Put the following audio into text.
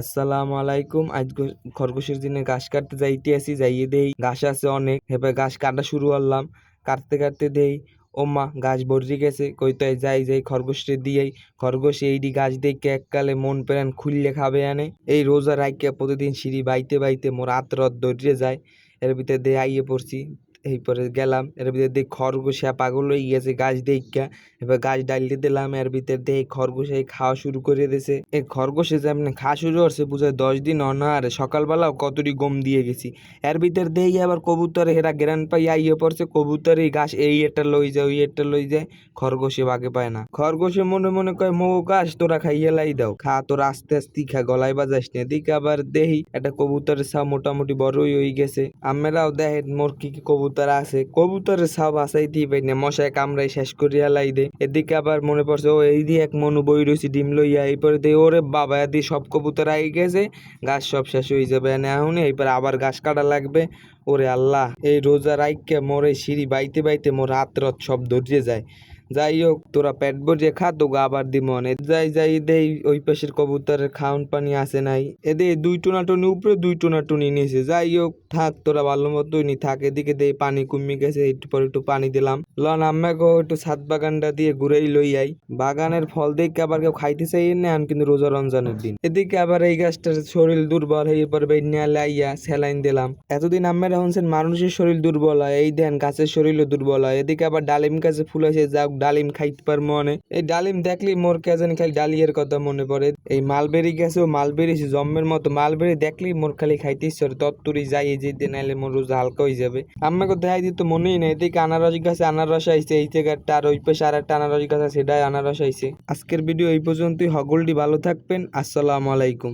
আসসালামু আলাইকুম। আজ খরগোশের দিনে ঘাস কাটতে যাইতে আসি, যাইয়ে দেই। ঘাস আছে অনেক, এবার ঘাস কাটা শুরু করলাম। কাটতে কাটতে দেই ও মা গাছ। ভরি গেছে কইতে যাই যাই, খরগোশরে দিয়েই। খরগোশ এইডি গাছ দেখে এককালে মন প্রাণ খুললে খাবে আনে। এই রোজা রাইকে প্রতিদিন সিঁড়ি বাইতে বাইতে মোর আতরত দৌড়ে যায়। এর ভিতরে দিয়ে আইয়ে পড়ছি। এই পরে গেলাম, এর ভিতরে দিয়ে খরগোশা পাগল হয়ে গেছে গাছ দেখা এবার গাছ ডালতে দিলাম, এর ভিতর দিয়ে খরগোশাই খাওয়া শুরু করে দিয়েছে। এই খরগোশে যেমন খাওয়া শুরু করছে, বুঝে দশ দিন অনার সকালবেলাও কতটি গম দিয়ে গেছি। এর ভিতর দেই আবার কবুতরে হেরা গ্রান পাই আইয়ে পড়ছে, কবুতরে গাছ এই এটা লই যায়, ওই এটা লই যায়, খরগোশে বাগে পায় না। খরগোশে মনে মনে কয়, মো গাছ, তোরা খাইয়ে লাই দাও। খা, তোরা আস্তে আস্তে খা গলায় বাজাস না। এদিকে আবার দেহি একটা কবুতরের সা মোটামুটি বড়ই হয়ে গেছে। আমেরাও দেখেন মোর কি কি কবুতর আছে। কবুতরের সব আসাইতেই পাই না মশায় কামড়াই শেষ করিয়া লাই দে। এদিকে আবার মনে পড়ছে, ও এই দিয়ে এক মনু বই রয়েছে ডিম লইয়া। এই পরে দিয়ে ওরে বাবা এদি সব কবুতর আই গেছে, গাছ সব শেষ হয়ে যাবে। এখন পরে আবার গাছ কাটা লাগবে। ওরে আল্লাহ, এই রোজা রাইকে মোরে সিঁড়ি বাইতে বাইতে মোর হাত রথ সব ধরিয়ে যায়। যাই হোক তোরা পেট ভরিয়ে খা তো আবার দি মনে যাই যাই, দেই, ওই পাশের কবুতরের খাওন পানি আসে নাই। এদে দুই টোনা টুনি উপরে, দুই টোনা টুনি নিয়েছে যাই হোক থাক, তোরা ভালো মতোই নি, থাক, এদিকে দেই, পানি কমে গেছে, একটু পরে একটু পানি দিলাম। লন, আম্মা গো, একটু ছাদ বাগানটা দিয়ে ঘুরেই লই আই। বাগানের ফল দেখে আবার কেউ খাইতে চাই না কিন্তু রোজা রমজানের দিন। এদিকে আবার এই গাছটার শরীর দুর্বল হয়ে পর বেনিয়া লাইয়া স্যালাইন দিলাম। এতদিন আম্মেরা হনছেন, মানুষের শরীর দুর্বল হয়, এই দেন, গাছের শরীরও দুর্বল হয়। এদিকে আবার ডালিম গাছে ফুল আছে যাক ডালিম খাইতে পার মনে। এই ডালিম দেখলি মোর কে জানি খালি ডালিয়ের কথা মনে পড়ে। এই মালবেরি গেছে মালবেরি জম্মের মতো মালবেরি দেখলি মোর খালি খাইতে ইচ্ছে তত্তরি যাই, এই যে নাইলে মোর রোজা হালকা হয়ে যাবে। আম্মাকে দেখাই দিতে মনেই নেই, এদিকে আনারস গাছে আনারস আইছে, এই জায়গাটা আর ওই পাশে আর একটা আনারস গাছ আছে, সেটাই আনারস আইছে। আজকের ভিডিও এই পর্যন্তই, হগলটি ভালো থাকবেন, আসসালামু আলাইকুম।